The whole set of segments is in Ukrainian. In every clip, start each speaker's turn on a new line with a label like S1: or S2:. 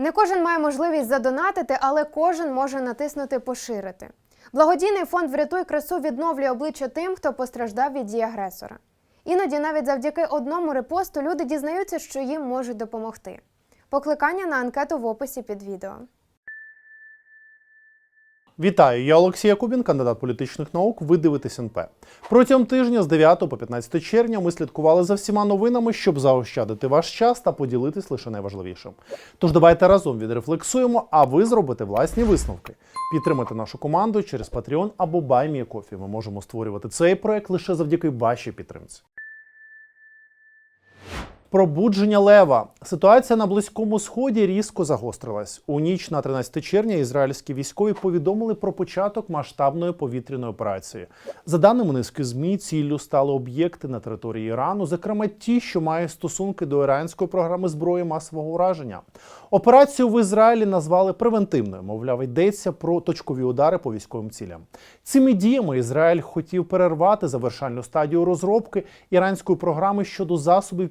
S1: Не кожен має можливість задонатити, але кожен може натиснути поширити. Благодійний фонд Врятуй красу відновлює обличчя тим, хто постраждав від дії агресора. Іноді навіть завдяки одному репосту люди дізнаються, що їм можуть допомогти. Покликання на анкету в описі під відео.
S2: Вітаю, я Олексій Якубін, кандидат політичних наук. Ви дивитесь НП. Протягом тижня з 9 по 15 червня ми слідкували за всіма новинами, щоб заощадити ваш час та поділитись лише найважливішим. Тож давайте разом відрефлексуємо, а ви зробите власні висновки. Підтримайте нашу команду через Patreon або BuyMeACoffee. Ми можемо створювати цей проект лише завдяки вашій підтримці. Пробудження лева. Ситуація на близькому сході різко загострилась. У ніч на 13 червня ізраїльські військові повідомили про початок масштабної повітряної операції. За даними низки змі, ціллю стали об'єкти на території Ірану, зокрема ті, що мають стосунки до іранської програми зброї масового ураження. Операцію в Ізраїлі назвали превентивною. Мовляв, йдеться про точкові удари по військовим цілям. Цими діями Ізраїль хотів перервати завершальну стадію розробки іранської програми щодо засобів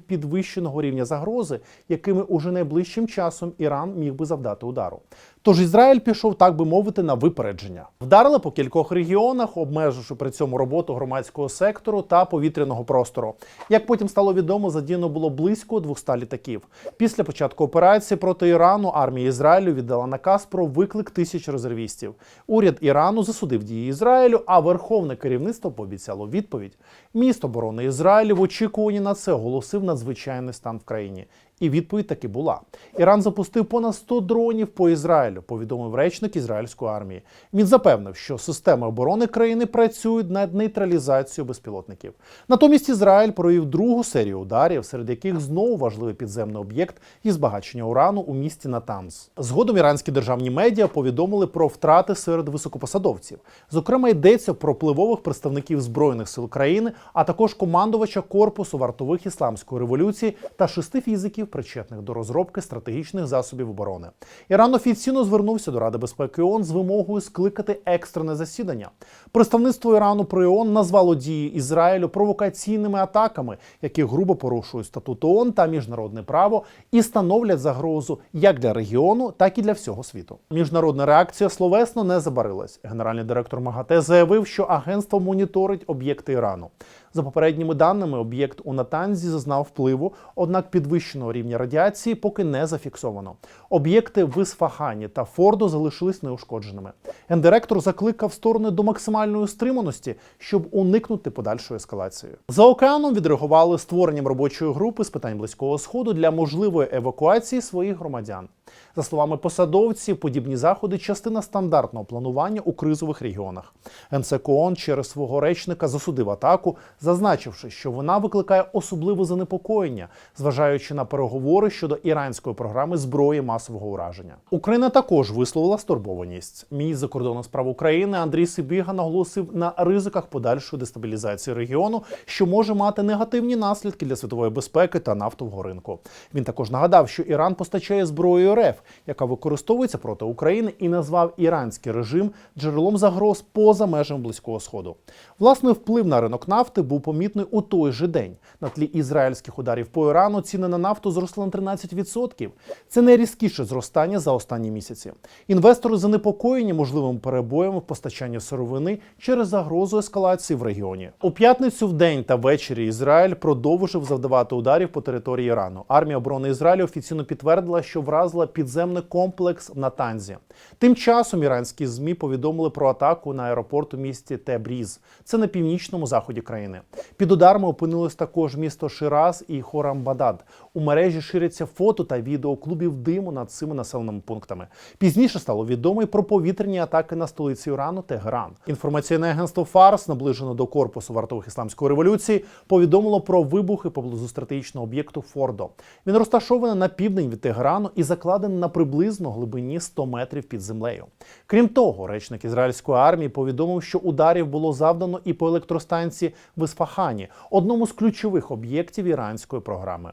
S2: підвищеного рівня загрози, якими уже найближчим часом Іран міг би завдати удару. Тож Ізраїль пішов, так би мовити, на випередження. Вдарили по кількох регіонах, обмеживши при цьому роботу громадського сектору та повітряного простору. Як потім стало відомо, задіяно було близько 200 літаків. Після початку операції проти Ірану армія Ізраїлю віддала наказ про виклик тисяч резервістів. Уряд Ірану засудив дії Ізраїлю, а верховне керівництво пообіцяло відповідь. Місто оборони Ізраїлю в очікуванні на це оголосив надзвичайний стан в країні. І відповідь таки була. Іран запустив понад 100 дронів по Ізраїлю, повідомив речник ізраїльської армії. Він запевнив, що системи оборони країни працюють над нейтралізацією безпілотників. Натомість Ізраїль провів другу серію ударів, серед яких знову важливий підземний об'єкт із збагачення урану у місті Натанз. Згодом іранські державні медіа повідомили про втрати серед високопосадовців. Зокрема, йдеться про впливових представників збройних сил країни, а також командувача корпусу вартових ісламської революції та шести фізиків, причетних до розробки стратегічних засобів оборони. Іран офіційно звернувся до Ради безпеки ООН з вимогою скликати екстрене засідання. Представництво Ірану при ООН назвало дії Ізраїлю провокаційними атаками, які грубо порушують статут ООН та міжнародне право і становлять загрозу як для регіону, так і для всього світу. Міжнародна реакція словесно не забарилась. Генеральний директор МАГАТЕ заявив, що агентство моніторить об'єкти Ірану. За попередніми даними, об'єкт у Натанзі зазнав впливу, однак підвищеного рівня радіації поки не зафіксовано. Об'єкти в Ісфахані та Фордо залишились неушкодженими. Гендиректор закликав сторони до максимальної стриманості, щоб уникнути подальшої ескалації. За океаном відреагували створенням робочої групи з питань близького сходу для можливої евакуації своїх громадян. За словами посадовців, подібні заходи частина стандартного планування у кризових регіонах. ГенСек через свого речника засудив атаку, зазначивши, що вона викликає особливе занепокоєння, зважаючи на переговори щодо іранської програми зброї масового ураження. Україна також висловила стурбованість. Міністр закордонних справ України Андрій Сибіга наголосив на ризиках подальшої дестабілізації регіону, що може мати негативні наслідки для світової безпеки та нафтового ринку. Він також нагадав, що Іран постачає зброю РФ, яка використовується проти України, і назвав іранський режим джерелом загроз поза межами близького сходу. Власне, вплив на ринок нафти був помітний у той же день. На тлі ізраїльських ударів по Ірану ціни на нафту зросли на 13%. Це найрізкіше зростання за останні місяці. Інвестори занепокоєні можливим перебоєм в постачанні сировини через загрозу ескалації в регіоні. У п'ятницю в день та ввечері Ізраїль продовжив завдавати ударів по території Ірану. Армія оборони Ізраїлю офіційно підтвердила, що вразила підземний комплекс в Натанзі. Тим часом іранські змі повідомили про атаку на аеропорт у місті Тебріз. Це на північному заході країни. Під ударами опинилось також місто Шираз і Хорамбадад. У мережі ширяться фото та відео клубів диму над цими населеними пунктами. Пізніше стало відомо й про повітряні атаки на столиці Ірану Тегеран. Інформаційне агентство Фарс, наближено до корпусу вартових ісламської революції, повідомило про вибухи поблизу стратегічного об'єкту Фордо. Він розташований на південь від Тегерану і закладений на приблизно глибині 100 метрів під землею. Крім того, речник ізраїльської армії повідомив, що ударів було завдано і по електростанції в Ісфахані, одному з ключових об'єктів іранської програми.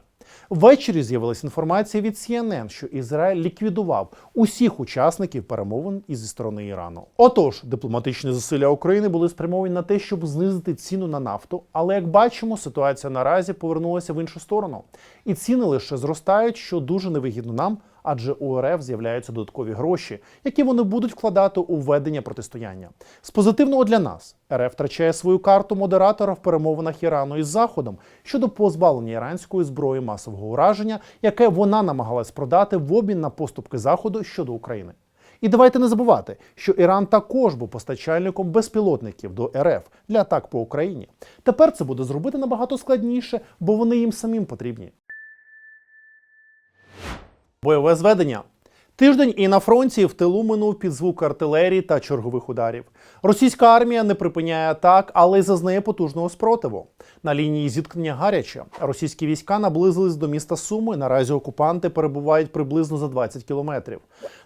S2: Ввечері з'явилася інформація від CNN, що Ізраїль ліквідував усіх учасників перемовин із сторони Ірану. Отож, дипломатичні зусилля України були спрямовані на те, щоб знизити ціну на нафту. Але як бачимо, ситуація наразі повернулася в іншу сторону, і ціни лише зростають, що дуже невигідно нам, адже у РФ з'являються додаткові гроші, які вони будуть вкладати у ведення протистояння. З позитивного для нас РФ втрачає свою карту модератора в перемовинах Ірану із Заходом щодо позбавлення іранської зброї масового ураження, яке вона намагалась продати в обмін на поступки Заходу щодо України. І давайте не забувати, що Іран також був постачальником безпілотників до РФ для атак по Україні. Тепер це буде зробити набагато складніше, бо вони їм самим потрібні. Бойове зведення. Тиждень і на фронті в тилу минув під звук артилерії та чергових ударів. Російська армія не припиняє атак, але й зазнає потужного спротиву. На лінії зіткнення гаряче. Російські війська наблизились до міста Суми. Наразі окупанти перебувають приблизно за 20 кілометрів.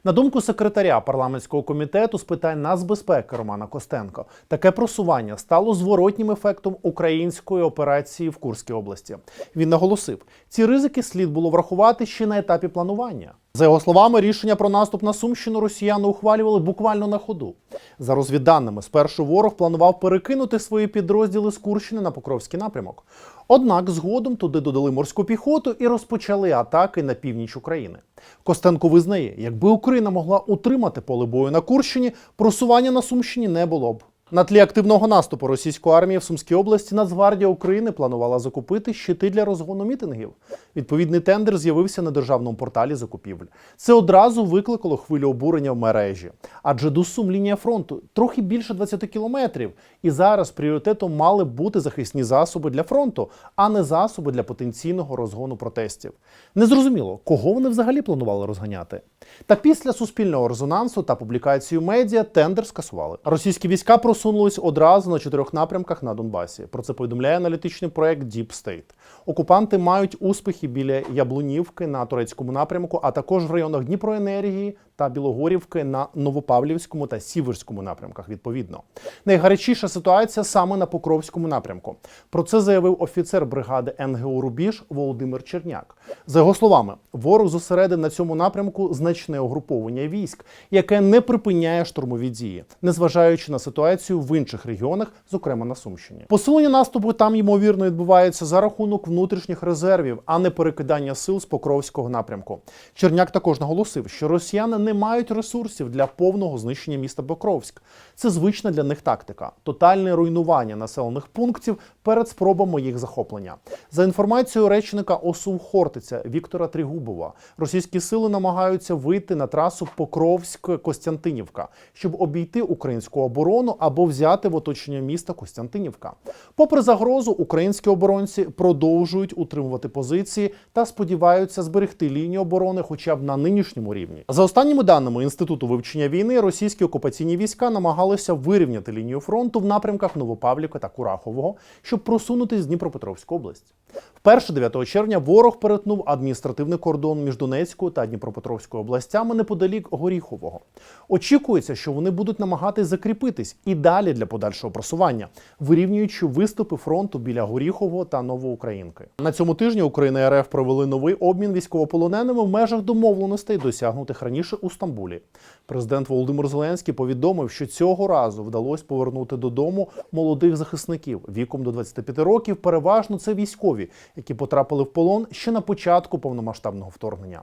S2: На думку секретаря парламентського комітету з питань нацбезпеки Романа Костенко, таке просування стало зворотнім ефектом української операції в Курській області. Він наголосив, ці ризики слід було врахувати ще на етапі планування. За його словами, рішення про наступ на Сумщину росіяни ухвалювали буквально на ходу. За розвідданими, спершу ворог планував перекинути свої підрозділи з Курщини на Покровський напрямок. Однак згодом туди додали морську піхоту і розпочали атаки на північ України. Костенко визнає, якби Україна могла утримати поле бою на Курщині, просування на Сумщині не було б. На тлі активного наступу російської армії в Сумській області Нацгвардія України планувала закупити щити для розгону мітингів. Відповідний тендер з'явився на державному порталі закупівель. Це одразу викликало хвилю обурення в мережі. Адже до Сум лінія фронту трохи більше 20 кілометрів. І зараз пріоритетом мали бути захисні засоби для фронту, а не засоби для потенційного розгону протестів. Незрозуміло, кого вони взагалі планували розганяти. Та після суспільного резонансу та публікації медіа тендер скасували. Російські війська просунулись одразу на чотирьох напрямках на Донбасі. Про це повідомляє аналітичний проект Deep State. Окупанти мають успіхи біля Яблунівки на турецькому напрямку, а також в районах Дніпроенергії та Білогорівки на Новопавлівському та Сіверському напрямках. Відповідно, найгарячіша ситуація саме на Покровському напрямку. Про це заявив офіцер бригади НГУ Рубіж Володимир Черняк. За його словами, ворог зосередив на цьому напрямку значне угруповання військ, яке не припиняє штурмові дії, незважаючи на ситуацію в інших регіонах, зокрема на Сумщині. Посилення наступу там ймовірно відбувається за рахунок внутрішніх резервів, а не перекидання сил з Покровського напрямку. Черняк також наголосив, що росіяни не мають ресурсів для повного знищення міста Покровськ. Це звична для них тактика тотальне руйнування населених пунктів перед спробами їх захоплення. За інформацією речника ОСУ Хортиця Віктора Трігубова, російські сили намагаються вийти на трасу Покровськ-Костянтинівка, щоб обійти українську оборону або взяти в оточення міста Костянтинівка. Попри загрозу, українські оборонці продовжують утримувати позиції та сподіваються зберегти лінію оборони, хоча б на нинішньому рівні. За останніми даними інституту вивчення війни, російські окупаційні війська намагалися вирівняти лінію фронту в напрямках Новопавлівка та Курахового, щоб просунутись в Дніпропетровську область. Вперше 9 червня ворог перетнув адміністративний кордон між Донецькою та Дніпропетровською областями неподалік Горіхового. Очікується, що вони будуть намагатись закріпитись і далі для подальшого просування, вирівнюючи виступи фронту біля Горіхового та Новоукраїнки. На цьому тижні Україна і РФ провели новий обмін військовополоненими в межах домовленостей, досягнутих раніше у Стамбулі. Президент Володимир Зеленський повідомив, що цього разу вдалося повернути додому молодих захисників віком до 25 років. Переважно це військові, які потрапили в полон ще на початку повномасштабного вторгнення.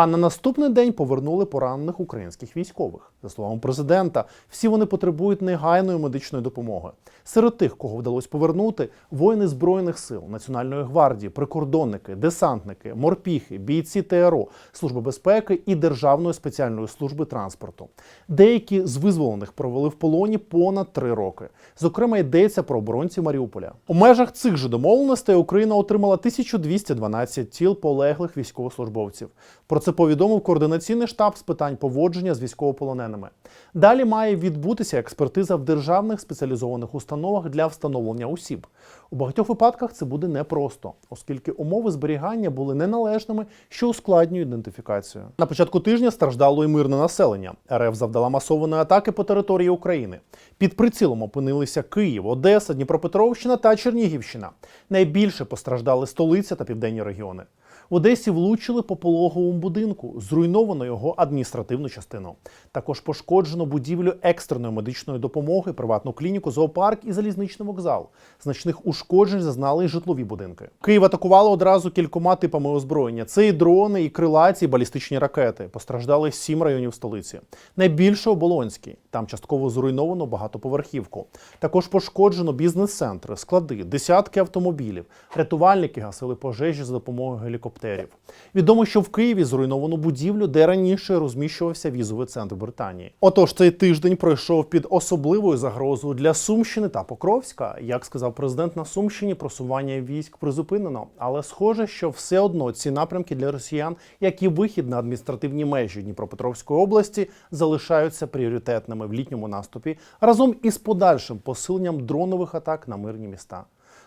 S2: А на наступний день повернули поранених українських військових. За словами президента, всі вони потребують негайної медичної допомоги. Серед тих, кого вдалося повернути, воїни збройних сил, Національної гвардії, прикордонники, десантники, морпіхи, бійці ТРО, Служби безпеки і Державної спеціальної служби транспорту. Деякі з визволених провели в полоні понад три роки. Зокрема, йдеться про оборонців Маріуполя. У межах цих же домовленостей Україна отримала 1212 тіл полеглих військовослужбовців. Про це повідомив координаційний штаб з питань поводження з військовополоненими. Далі має відбутися експертиза в державних спеціалізованих установах для встановлення осіб. У багатьох випадках це буде непросто, оскільки умови зберігання були неналежними, що ускладнює ідентифікацію. На початку тижня страждало і мирне населення. РФ завдала масованої атаки по території України. Під прицілом опинилися Київ, Одеса, Дніпропетровщина та Чернігівщина. Найбільше постраждали столиця та південні регіони. В Одесі влучили по пологовому будинку, зруйновано його адміністративну частину. Також пошкоджено будівлю екстреної медичної допомоги, приватну клініку, зоопарк і залізничний вокзал. Значних ушкоджень зазнали й житлові будинки. Київ атакували одразу кількома типами озброєння. Це і дрони, і крилаті, і балістичні ракети. Постраждали сім районів столиці. Найбільше Оболонський. Там частково зруйновано багатоповерхівку. Також пошкоджено бізнес-центри, склади, десятки автомобілів. Рятувальники гасили пожежі за допомогою гелікоптерів. Відомо, що в Києві зруйновано будівлю, де раніше розміщувався візовий центр Британії. Отож, цей тиждень пройшов під особливою загрозою для Сумщини та Покровська. Як сказав президент на Сумщині, просування військ призупинено. Але схоже, що все одно ці напрямки для росіян, як і вихід на адміністративні межі Дніпропетровської області, залишаються пріоритетними в літньому наступі разом із подальшим посиленням дронових атак на мирні міста.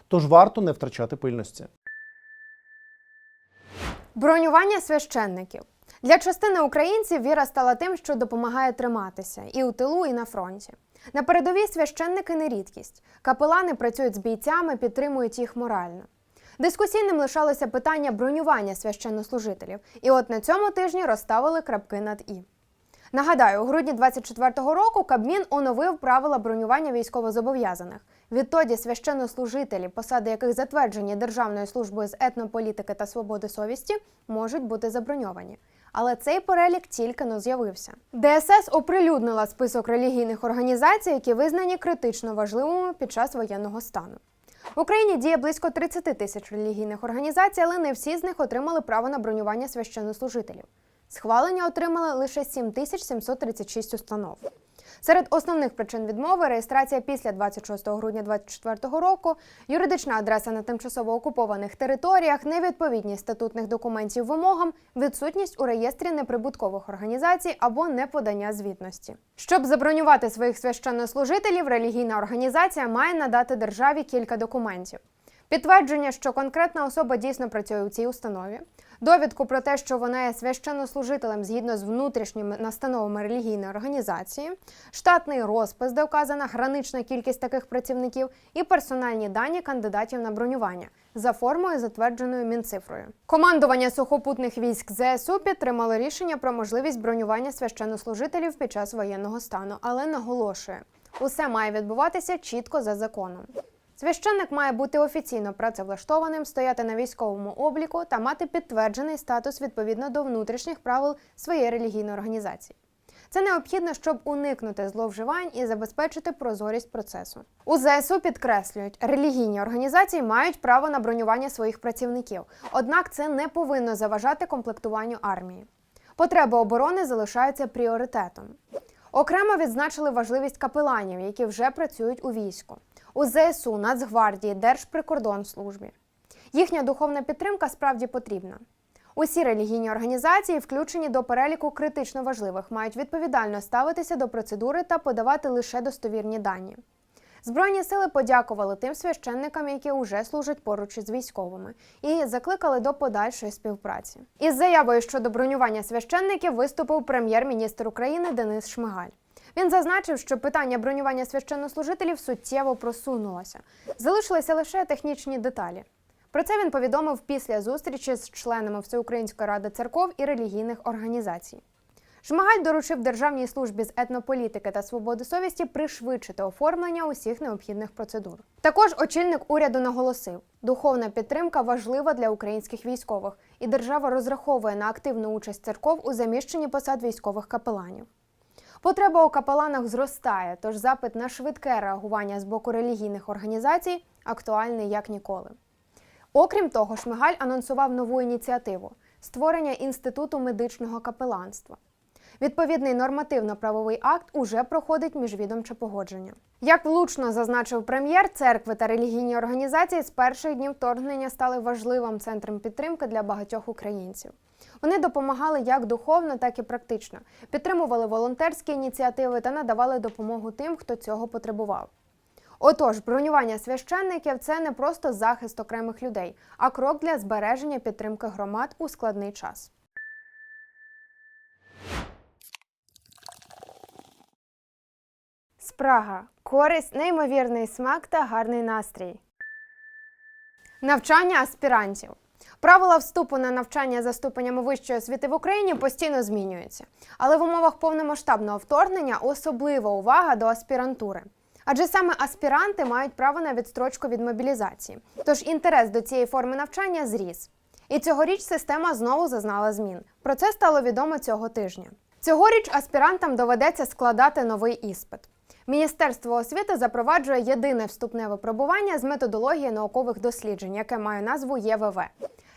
S2: Тож варто не втрачати пильності.
S1: Бронювання священників для частини українців віра стала тим, що допомагає триматися і у тилу, і на фронті. На передовій священники не рідкість. Капелани працюють з бійцями, підтримують їх морально. Дискусійним лишалося питання бронювання священнослужителів, і от на цьому тижні розставили крапки над і. Нагадаю, у грудні 24-го року Кабмін оновив правила бронювання військовозобов'язаних. Відтоді священнослужителі, посади яких затверджені Державною службою з етнополітики та свободи совісті, можуть бути заброньовані. Але цей перелік тільки не з'явився. ДСС оприлюднила список релігійних організацій, які визнані критично важливими під час воєнного стану. В Україні діє близько 30 тисяч релігійних організацій, але не всі з них отримали право на бронювання священнослужителів. Схвалення отримали лише 7736 установ. Серед основних причин відмови реєстрація після 26 грудня 2024 року, юридична адреса на тимчасово окупованих територіях, невідповідність статутних документів вимогам, відсутність у реєстрі неприбуткових організацій або неподання звітності. Щоб забронювати своїх священнослужителів, релігійна організація має надати державі кілька документів. Підтвердження, що конкретна особа дійсно працює у цій установі, довідку про те, що вона є священнослужителем згідно з внутрішніми настановами релігійної організації, штатний розпис, де вказана гранична кількість таких працівників, і персональні дані кандидатів на бронювання за формою, затвердженою Мінцифрою. Командування сухопутних військ ЗСУ підтримало рішення про можливість бронювання священнослужителів під час воєнного стану, але наголошує, усе має відбуватися чітко за законом. Священник має бути офіційно працевлаштованим, стояти на військовому обліку та мати підтверджений статус відповідно до внутрішніх правил своєї релігійної організації. Це необхідно, щоб уникнути зловживань і забезпечити прозорість процесу. У ЗСУ підкреслюють, релігійні організації мають право на бронювання своїх працівників, однак це не повинно заважати комплектуванню армії. Потреби оборони залишаються пріоритетом. Окремо відзначили важливість капеланів, які вже працюють у війську, у ЗСУ, Нацгвардії, Держприкордонслужбі. Їхня духовна підтримка справді потрібна. Усі релігійні організації, включені до переліку критично важливих, мають відповідально ставитися до процедури та подавати лише достовірні дані. Збройні сили подякували тим священникам, які уже служать поруч із військовими, і закликали до подальшої співпраці. Із заявою щодо бронювання священників виступив прем'єр-міністр України Денис Шмигаль. Він зазначив, що питання бронювання священнослужителів суттєво просунулося. Залишилися лише технічні деталі. Про це він повідомив після зустрічі з членами Всеукраїнської ради церков і релігійних організацій. Шмигаль доручив Державній службі з етнополітики та свободи совісті пришвидшити оформлення усіх необхідних процедур. Також очільник уряду наголосив, духовна підтримка важлива для українських військових, і держава розраховує на активну участь церков у заміщенні посад військових капеланів. Потреба у капеланах зростає, тож запит на швидке реагування з боку релігійних організацій актуальний як ніколи. Окрім того, Шмигаль анонсував нову ініціативу створення інституту медичного капеланства. Відповідний нормативно-правовий акт уже проходить міжвідомче погодження. Як влучно зазначив прем'єр, церкви та релігійні організації з перших днів вторгнення стали важливим центром підтримки для багатьох українців. Вони допомагали як духовно, так і практично, підтримували волонтерські ініціативи та надавали допомогу тим, хто цього потребував. Отож, бронювання священників це не просто захист окремих людей, а крок для збереження підтримки громад у складний час. Спрага, користь, неймовірний смак та гарний настрій. Навчання аспірантів. Правила вступу на навчання за ступенями вищої освіти в Україні постійно змінюються. Але в умовах повномасштабного вторгнення особлива увага до аспірантури. Адже саме аспіранти мають право на відстрочку від мобілізації. Тож інтерес до цієї форми навчання зріс. І цьогоріч система знову зазнала змін. Про це стало відомо цього тижня. Цьогоріч аспірантам доведеться складати новий іспит. Міністерство освіти запроваджує єдине вступне випробування з методології наукових досліджень, яке має назву ЄВВ.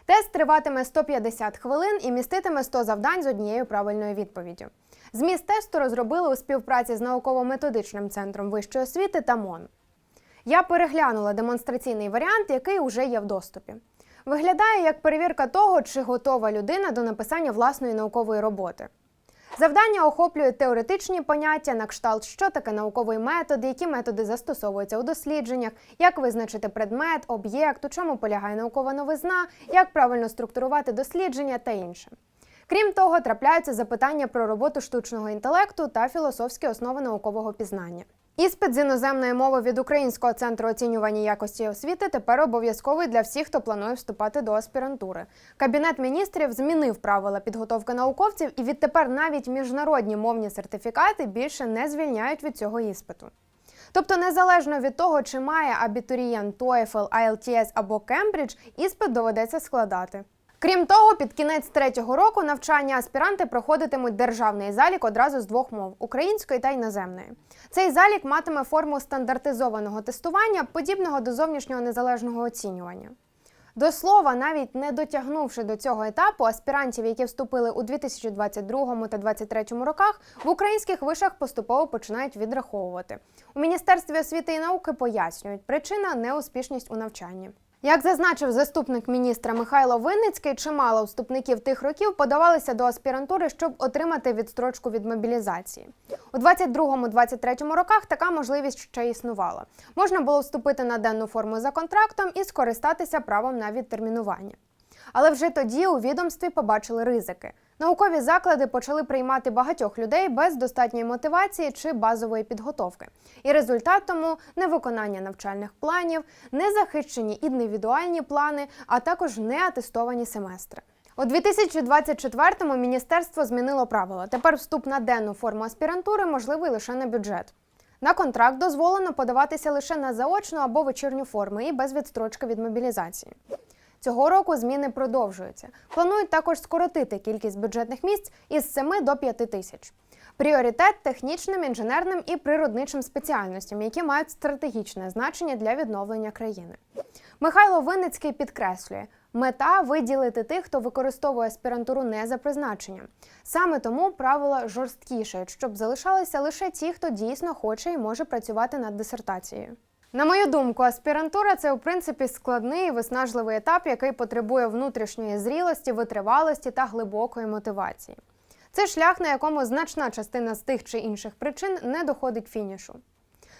S1: Тест триватиме 150 хвилин і міститиме 100 завдань з однією правильною відповіддю. Зміст тесту розробили у співпраці з науково-методичним центром вищої освіти та МОН. Я переглянула демонстраційний варіант, який уже є в доступі. Виглядає як перевірка того, чи готова людина до написання власної наукової роботи. Завдання охоплює теоретичні поняття на кшталт, що таке науковий метод, які методи застосовуються у дослідженнях, як визначити предмет, об'єкт, у чому полягає наукова новизна, як правильно структурувати дослідження та інше. Крім того, трапляються запитання про роботу штучного інтелекту та філософські основи наукового пізнання. Іспит з іноземної мови від Українського центру оцінювання якості освіти тепер обов'язковий для всіх, хто планує вступати до аспірантури. Кабінет міністрів змінив правила підготовки науковців, і відтепер навіть міжнародні мовні сертифікати більше не звільняють від цього іспиту. Тобто, незалежно від того, чи має абітурієнт TOEFL, IELTS або Кембридж, іспит доведеться складати. Крім того, під кінець третього року навчання аспіранти проходитимуть державний залік одразу з двох мов української та іноземної. Цей залік матиме форму стандартизованого тестування, подібного до зовнішнього незалежного оцінювання. До слова, навіть не дотягнувши до цього етапу, аспірантів, які вступили у 2022 та 2023 роках, в українських вишах поступово починають відраховувати. У Міністерстві освіти і науки пояснюють, причина неуспішність у навчанні. Як зазначив заступник міністра Михайло Винницький, чимало вступників тих років подавалися до аспірантури, щоб отримати відстрочку від мобілізації. У 22-23 роках така можливість ще існувала. Можна було вступити на денну форму за контрактом і скористатися правом на відтермінування. Але вже тоді у відомстві побачили ризики. Наукові заклади почали приймати багатьох людей без достатньої мотивації чи базової підготовки. І результат тому невиконання навчальних планів, незахищені індивідуальні плани, а також неатестовані семестри. У 2024-му міністерство змінило правила. Тепер вступ на денну форму аспірантури можливий лише на бюджет. На контракт дозволено подаватися лише на заочну або вечірню форми і без відстрочки від мобілізації. Цього року зміни продовжуються. Планують також скоротити кількість бюджетних місць із 7 до 5 тисяч. Пріоритет технічним, інженерним і природничим спеціальностям, які мають стратегічне значення для відновлення країни. Михайло Винницький підкреслює, мета виділити тих, хто використовує аспірантуру не за призначенням. Саме тому правила жорсткішають, щоб залишалися лише ті, хто дійсно хоче і може працювати над дисертацією. На мою думку, аспірантура це у принципі складний і виснажливий етап, який потребує внутрішньої зрілості, витривалості та глибокої мотивації. Це шлях, на якому значна частина з тих чи інших причин не доходить фінішу.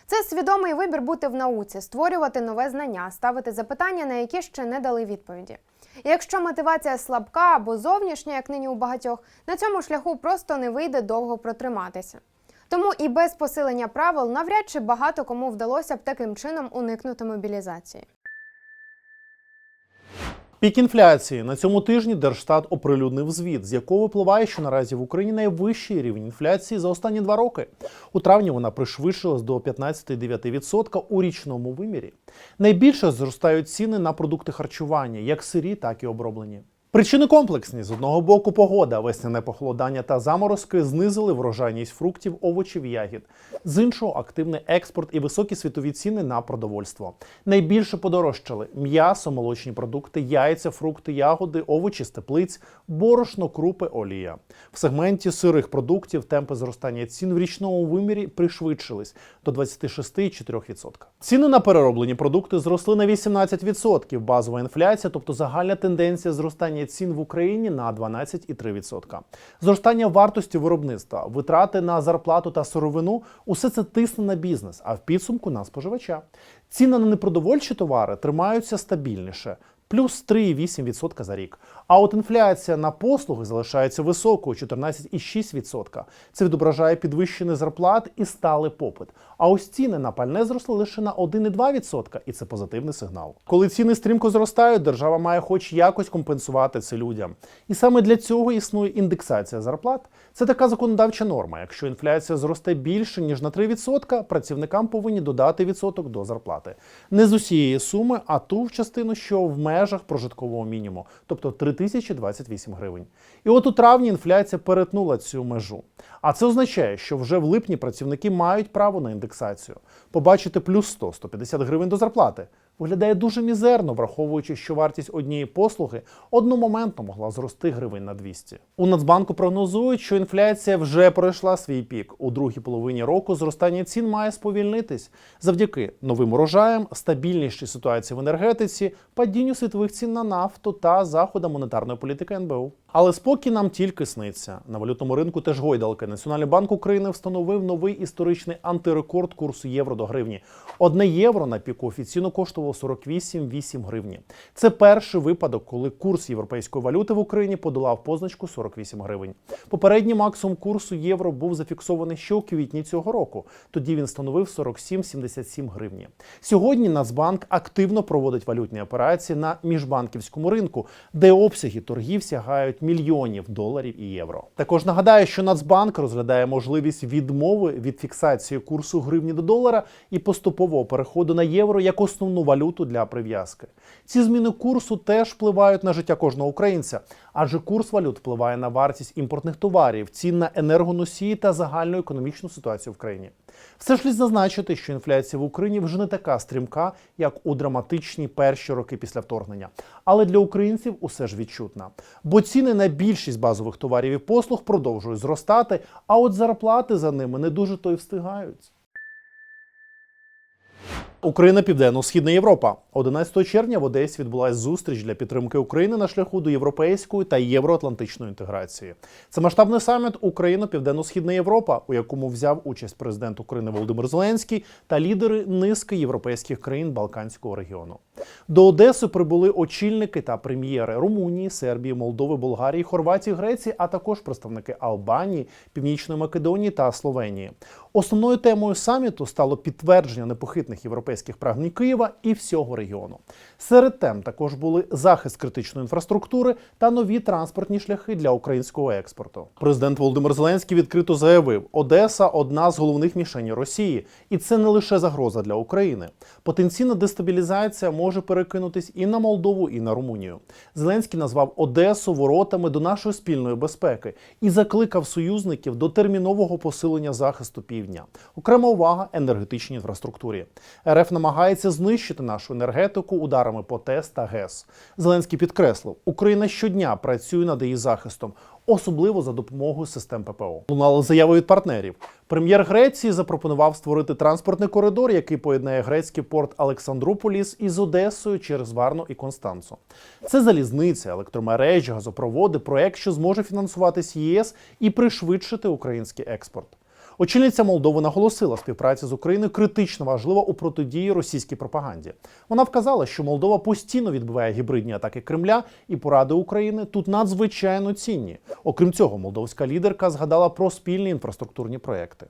S1: Це свідомий вибір бути в науці, створювати нове знання, ставити запитання, на які ще не дали відповіді. І якщо мотивація слабка або зовнішня, як нині у багатьох, на цьому шляху просто не вийде довго протриматися. Тому і без посилення правил навряд чи багато кому вдалося б таким чином уникнути мобілізації.
S2: Пік інфляції на цьому тижні Держстат оприлюднив звіт, з якого випливає, що наразі в Україні найвищий рівень інфляції за останні два роки. У травні вона пришвидшилась до 15,9% у річному вимірі. Найбільше зростають ціни на продукти харчування, як сирі, так і оброблені. Причини комплексні з одного боку погода, весняне похолодання та заморозки знизили врожайність фруктів, овочів ягід. З іншого активний експорт і високі світові ціни на продовольство. Найбільше подорожчали м'ясо, молочні продукти, яйця, фрукти, ягоди, овочі з теплиць, борошно, крупи, олія. В сегменті сирих продуктів темпи зростання цін в річному вимірі пришвидшились до 26,4%. Ціни на перероблені продукти зросли на 18%. Базова інфляція, тобто загальна тенденція зростання цін в Україні на 12,3%. Зростання вартості виробництва, витрати на зарплату та сировину усе це тисне на бізнес, а в підсумку на споживача. Ціни на непродовольчі товари тримаються стабільніше. Плюс 3,8% за рік. А от інфляція на послуги залишається високою 14,6%. Це відображає підвищений зарплат і сталий попит. А ось ціни на пальне зросли лише на 1,2%, і це позитивний сигнал. Коли ціни стрімко зростають, держава має хоч якось компенсувати це людям. І саме для цього існує індексація зарплат. Це така законодавча норма. Якщо інфляція зросте більше ніж на 3%, працівникам повинні додати відсоток до зарплати. Не з усієї суми, а ту в частину, що в межах прожиткового мінімуму, тобто 3028 гривень. І от у травні інфляція перетнула цю межу. А це означає, що вже в липні працівники мають право на індексацію. Побачити плюс 100-150 гривень до зарплати виглядає дуже мізерно, враховуючи, що вартість однієї послуги одномоментно могла зрости гривень на 200. У Нацбанку прогнозують, що інфляція вже пройшла свій пік. У другій половині року зростання цін має сповільнитись завдяки новим урожаям, стабільнішій ситуації в енергетиці, падінню світових цін на нафту та заходам монетарної політики НБУ. Але спокій нам тільки сниться. На валютному ринку теж гойдалки. Національний банк України встановив новий історичний антирекорд курсу євро до гривні. Одне євро на піку офіційно коштувало 48,8 гривні. Це перший випадок, коли курс європейської валюти в Україні подолав позначку 48 гривень. Попередній максимум курсу євро був зафіксований ще у квітні цього року. Тоді він становив 47,77 гривні. Сьогодні Нацбанк активно проводить валютні операції на міжбанківському ринку, де обсяги торгів сягають мільйонів доларів і євро. Також нагадаю, що Нацбанк розглядає можливість відмови від фіксації курсу гривні до долара і поступового переходу на євро як основну валюту для прив'язки. Ці зміни курсу теж впливають на життя кожного українця, адже курс валют впливає на вартість імпортних товарів, цін на енергоносії та загальну економічну ситуацію в країні. Все ж слід зазначити, що інфляція в Україні вже не така стрімка, як у драматичні перші роки після вторгнення. Але для українців усе ж відчутна. Бо ціни на більшість базових товарів і послуг продовжують зростати, а от зарплати за ними не дуже то й встигають. Україна Південно-Східна Європа. 11 червня в Одесі відбулася зустріч для підтримки України на шляху до європейської та євроатлантичної інтеграції. Це масштабний саміт Україна Південно-Східна Європа, у якому взяв участь президент України Володимир Зеленський та лідери низки європейських країн Балканського регіону. До Одеси прибули очільники та прем'єри Румунії, Сербії, Молдови, Болгарії, Хорватії, Греції, а також представники Албанії, Північної Македонії та Словенії. Основною темою саміту стало підтвердження непохитних європейських прагнень Києва і всього регіону. Серед тем також були захист критичної інфраструктури та нові транспортні шляхи для українського експорту. Президент Володимир Зеленський відкрито заявив: Одеса одна з головних мішеней Росії, і це не лише загроза для України. Потенційна дестабілізація може перекинутись і на Молдову, і на Румунію. Зеленський назвав Одесу воротами до нашої спільної безпеки і закликав союзників до термінового посилення захисту півдня. Окрема увага енергетичній інфраструктурі. РФ намагається знищити нашу енергетику ударами по ТЕС та ГЕС. Зеленський підкреслив, Україна щодня працює над її захистом, особливо за допомогою систем ППО. Лунали заяви від партнерів. Прем'єр Греції запропонував створити транспортний коридор, який поєднає грецький порт Олександрополіс із Одесою через Варну і Констанцу. Це залізниця, електромережі, газопроводи, проект, що зможе фінансуватись ЄС і пришвидшити український експорт. Очільниця Молдови наголосила, співпраця з Україною критично важлива у протидії російській пропаганді. Вона вказала, що Молдова постійно відбиває гібридні атаки Кремля, і поради України тут надзвичайно цінні. Окрім цього, молдовська лідерка згадала про спільні інфраструктурні проекти.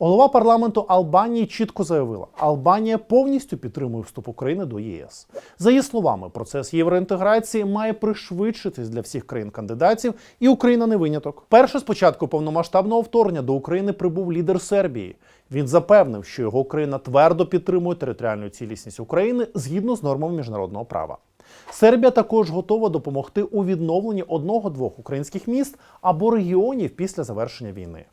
S2: Голова парламенту Албанії чітко заявила, Албанія повністю підтримує вступ України до ЄС. За її словами, процес євроінтеграції має пришвидшитись для всіх країн-кандидатів, і Україна не виняток. Перше з початку повномасштабного вторгнення до України прибув лідер Сербії. Він запевнив, що його країна твердо підтримує територіальну цілісність України згідно з нормами міжнародного права. Сербія також готова допомогти у відновленні одного-двох українських міст або регіонів після завершення війни.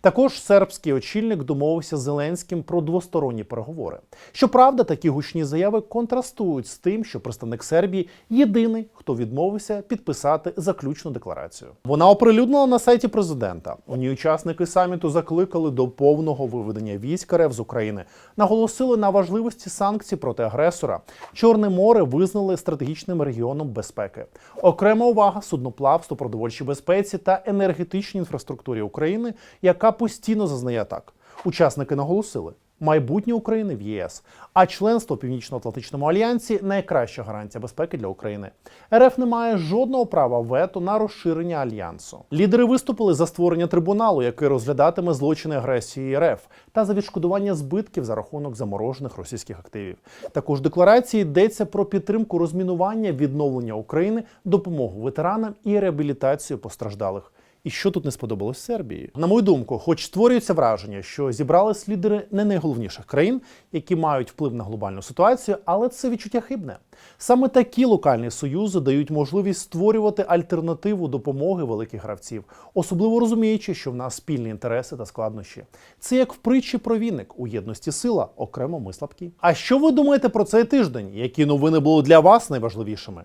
S2: Також сербський очільник домовився з Зеленським про двосторонні переговори. Щоправда, такі гучні заяви контрастують з тим, що представник Сербії єдиний, хто відмовився підписати заключну декларацію. Вона оприлюднила на сайті президента. У ній учасники саміту закликали до повного виведення військ РФ з України, наголосили на важливості санкцій проти агресора. Чорне море визнали стратегічним регіоном безпеки. Окрема увага судноплавству, продовольчій безпеці та енергетичній інфраструктурі України, яка постійно зазнає атак. Учасники наголосили, майбутнє України в ЄС. А членство в Північно-Атлантичному альянсі найкраща гарантія безпеки для України. РФ не має жодного права вето на розширення альянсу. Лідери виступили за створення трибуналу, який розглядатиме злочини агресії РФ та за відшкодування збитків за рахунок заморожених російських активів. Також декларації йдеться про підтримку розмінування, відновлення України, допомогу ветеранам і реабілітацію постраждалих. І що тут не сподобалось Сербії? На мою думку, хоч створюється враження, що зібрались лідери не найголовніших країн, які мають вплив на глобальну ситуацію, але це відчуття хибне. Саме такі локальні союзи дають можливість створювати альтернативу допомоги великих гравців, особливо розуміючи, що в нас спільні інтереси та складнощі. Це як в притчі про віник у єдності сила, окремо ми слабкі. А що ви думаєте про цей тиждень? Які новини були для вас найважливішими?